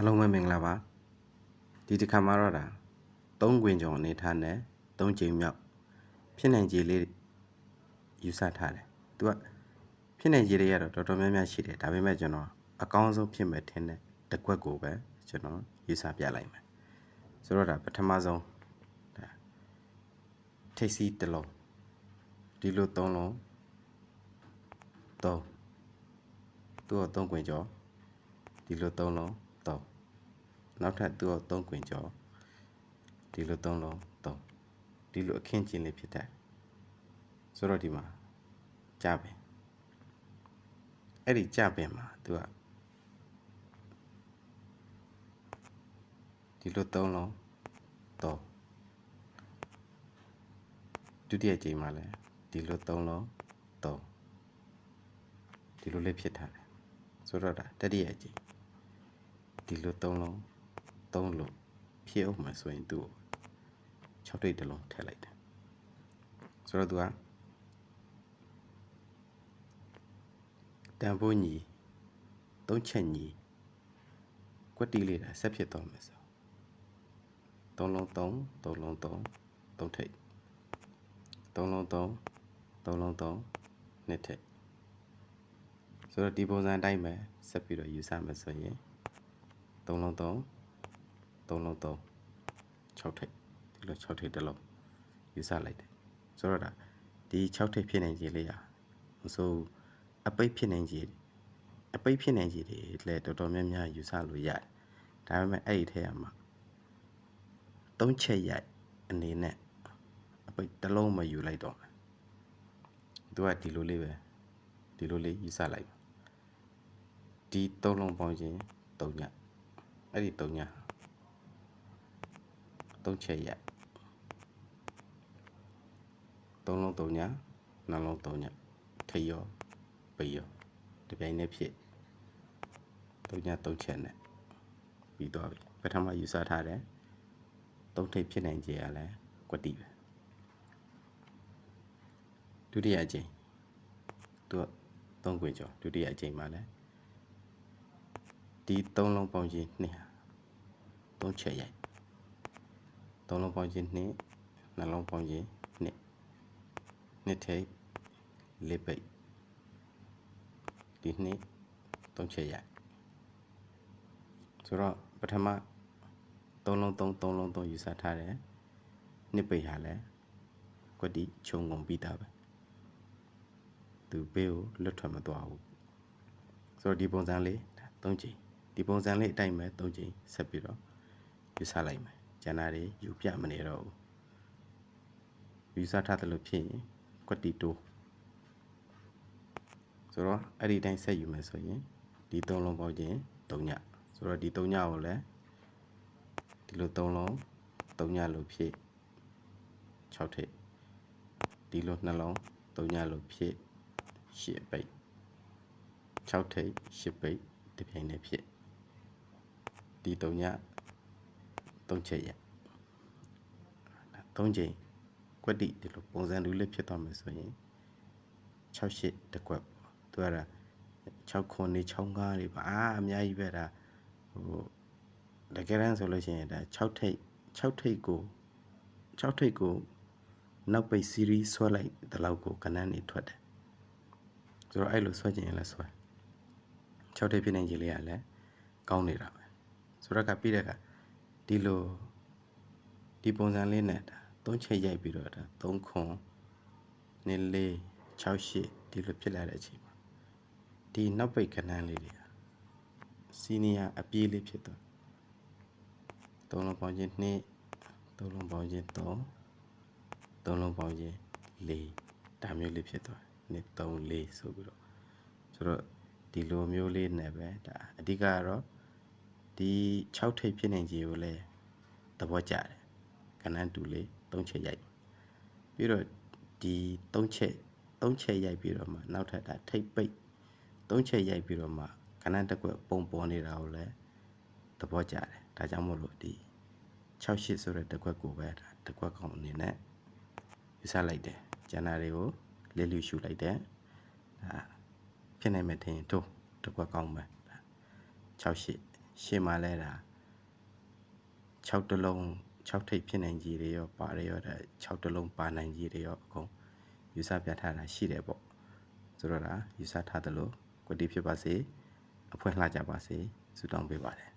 အားလုံးပဲမင်္ဂလာပါဒီတစ်ခါမှာတော့ဒါသုံးခွင်ကျော်အနေထားနဲ့သုံးချိန်မြောက်ဖြစ်နိုင်ခြေလေးယူဆထားတယ်သူကဖြစ်နိုင်ခြေတွေကတော့တော်တော်များများရှိတယ်ဒါပေမဲ့ကျွန်တော်အကောင်းဆုံးဖြစ်မဲ့ထင်တဲ့တစ်ခွက်ကိုပဲကျွန်တော်ယူဆပြလိုက်မယ်ဆိုတော့ဒါပထမဆုံးဒါထိပ်စီးတစ်လုံးဒီလိုသုံးလုံးသုံးသူကသုံးခွင်ကျော်ဒီလိုသုံးလုံး သုံးနောက်ထပ်သူ့ကို3ခွင်ကျော်ဒီလို3လုံး3ဒီလိုအခင်းကျင်းလေးဖြစ်တယ်ဆိုတော့ဒီမှာကြပင်အဲ့ဒီကြပင်မှာသူကဒီလို3လုံး3ဒုတိယကြိမ်မှာလည်းဒီလို3လုံး3ဒီလိုလေးဖြစ်ထားတယ်ဆိုတော့ဒါတတိယကြိမ် ဒီလို3လုံးသုံးလို့ဖြည့်အောင်မှဆိုရင်သူ့ကို6တိတ်တစ်လုံးထည့်လိုက်တယ်ဆိုတော့သူကတန်ဖိုးညီ3ချက်ညီကွက်တီလေးတာဆက်ဖြစ်တော့မယ်ဆို3လုံး3 3လုံး3 3ထိတ်3လုံး3 3လုံး3နှစ်ထိတ်ဆိုတော့ဒီပုံစံအတိုင်းပဲဆက်ပြီးတော့ယူဆမယ်ဆိုရင် 3လုံး3 3လုံး3 6ထိပ်ဒီလို6ထိပ်တစ်လုံးယူဆလိုက်တယ်ဆိုတော့ဒါဒီ6ထိပ်ဖြစ်နိုင်ခြေလေးอ่ะမဆိုအပိတ်ဖြစ်နိုင်ခြေအပိတ်ဖြစ်နိုင်ခြေတွေလည်းတော်တော်များများယူဆလို့ရတယ်ဒါပေမဲ့အဲ့ဒီထဲမှာ3ချက်ရိုက်အနေနဲ့အပိတ်တစ်လုံးမယူလိုက်တော့မယ်သူကဒီလိုလေးပဲဒီလိုလေးယူဆလိုက်ဒီ3လုံးပေါင်းခြင်း3ည အဲ့ဒီ3ညသုံးချက်ရက်သုံးလုံးသုံးညနှလုံးသုံးညထိရောပိရောတပြိုင်နက်ဖြစ်သုံးညသုံးချက်နဲ့ပြီးသွားပြီပထမယူဆထားတယ်သုံးထိပ်ဖြစ်နိုင်ကြရလဲကွက်တီပဲဒုတိယအကြိမ်သူကသုံးခွေကျော်ဒုတိယအကြိမ်မှာလဲ ဒီသုံးလုံးပေါင်းချင်းနှစ်ဟာသုံးချက်ရိုက်သုံးလုံးပေါင်းခြင်းနှစ်နှလုံးပေါင်းခြင်းနှစ်နှစ်ထိပ်လေးပိတ်ဒီနှစ်သုံးချက်ရဆိုတော့ပထမသုံးလုံးသုံးသုံးလုံးသုံးယူဆထားတယ်နှစ်ပိတ်ဟာလဲကွက်တီခြုံငုံပြီးသားပဲသူဘေးကိုလွတ်ထွက်မသွားဘူးဆိုတော့ဒီပုံစံလေးသုံးချိန် ဒီပုံစံလေးအတိုင်းပဲသုံးချိန်ဆက်ပြီးတော့ယူဆလိုက်မယ်ကျန်တာတွေယူပြမနေတော့ဘူးယူဆထားတယ်လို့ဖြစ်ရင်ကွက်တီတိုးဆိုတော့အဲ့ဒီတိုင်းဆက်ယူမယ်ဆိုရင်ဒီသုံးလုံးပေါင်းခြင်း၃ညဆိုတော့ဒီ၃ညကိုလည်းဒီလို၃လုံး၃ညလို့ဖြစ်6ထိပ်ဒီလိုနှလုံး၃ညလို့ဖြစ်8ပိတ်6ထိပ်8ပိတ်ဒီပြိုင်နဲ့ဖြစ် ဒီ၃ည3ချက်ရ3ချိန်ကွက်တိဒီလိုပုံစံတူလေးဖြစ်သွားမယ်ဆိုရင်6ရှစ်တစ်ကွက်သူကဒါ6ခွန်နေ6ငါးတွေပါအာအများကြီးပဲဒါဟိုတကယ်တမ်းဆိုလို့ရှိရင်ဒါ6ထိပ်6ထိပ်ကို6ထိပ်ကိုနောက်ပိတ် series ဆွဲလိုက်တလောက်ကိုကနန်းနေထွက်တယ်ဆိုတော့အဲ့လိုဆွဲခြင်းရင်လည်းဆွဲ6ထိပ်ဖြစ်နေကြီးလေးကလည်းကောင်းနေတာပဲ ဆိုတော့ကပြီးတဲ့အခါဒီလိုဒီပုံစံလေးနဲ့ဒါသုံးချက်ရိုက်ပြီးတော့ဒါ3ခွန်နေလေး6 8ဒီလိုဖြစ်လာတဲ့အချိန်မှာဒီနောက်ပိတ်ခဏန်းလေးတွေစီနီယာအပြေးလေးဖြစ်သွားသုံးလုံးပေါင်းခြင်း2သုံးလုံးပေါင်းခြင်း3သုံးလုံးပေါင်းခြင်း4ဒါမျိုးလေးဖြစ်သွား2 3 4ဆိုပြီးတော့ဆိုတော့ဒီလိုမျိုးလေးနဲ့ပဲဒါအဓိကကတော့ ဒီ6ထိပ်ဖြစ်နေကြီးကိုလည်းသဘောကျတယ်ကနန်းတူလေး3ချက်ရိုက်ပြီးတော့ဒီ3ချက်3ချက်ရိုက်ပြီးတော့မှနောက်ထပ်ဒါထိပ်ပိတ်3ချက်ရိုက်ပြီးတော့မှကနန်းတစ်ကွက်ပုံပေါ်နေတာကိုလည်းသဘောကျတယ်ဒါကြောင့်မို့လို့ဒီ6ရှစ်ဆိုတဲ့တစ်ကွက်ကိုပဲဒါတစ်ကွက်ကောင်အနေနဲ့ယူဆလိုက်တယ်ကျန်တာတွေကိုလေးလူရှူလိုက်တယ်ဒါဖြစ်နိုင်မယ်ထင်ရင်တို့တစ်ကွက်ကောင်းပဲ6ရှစ် ရှေ့မှာလဲတာ6တလုံး6ထိပ်ဖြစ်နိုင်ကြီးတွေရောပါတယ်ရောဒါ6တလုံးပါနိုင်ကြီးတွေရောအကုန်ယူဆပြထားတာရှိတယ်ပေါ့ဆိုတော့ဒါယူဆထားသလိုကွတိဖြစ်ပါစေအဖွင့်လှကြပါစေဆုတောင်းပေးပါတယ်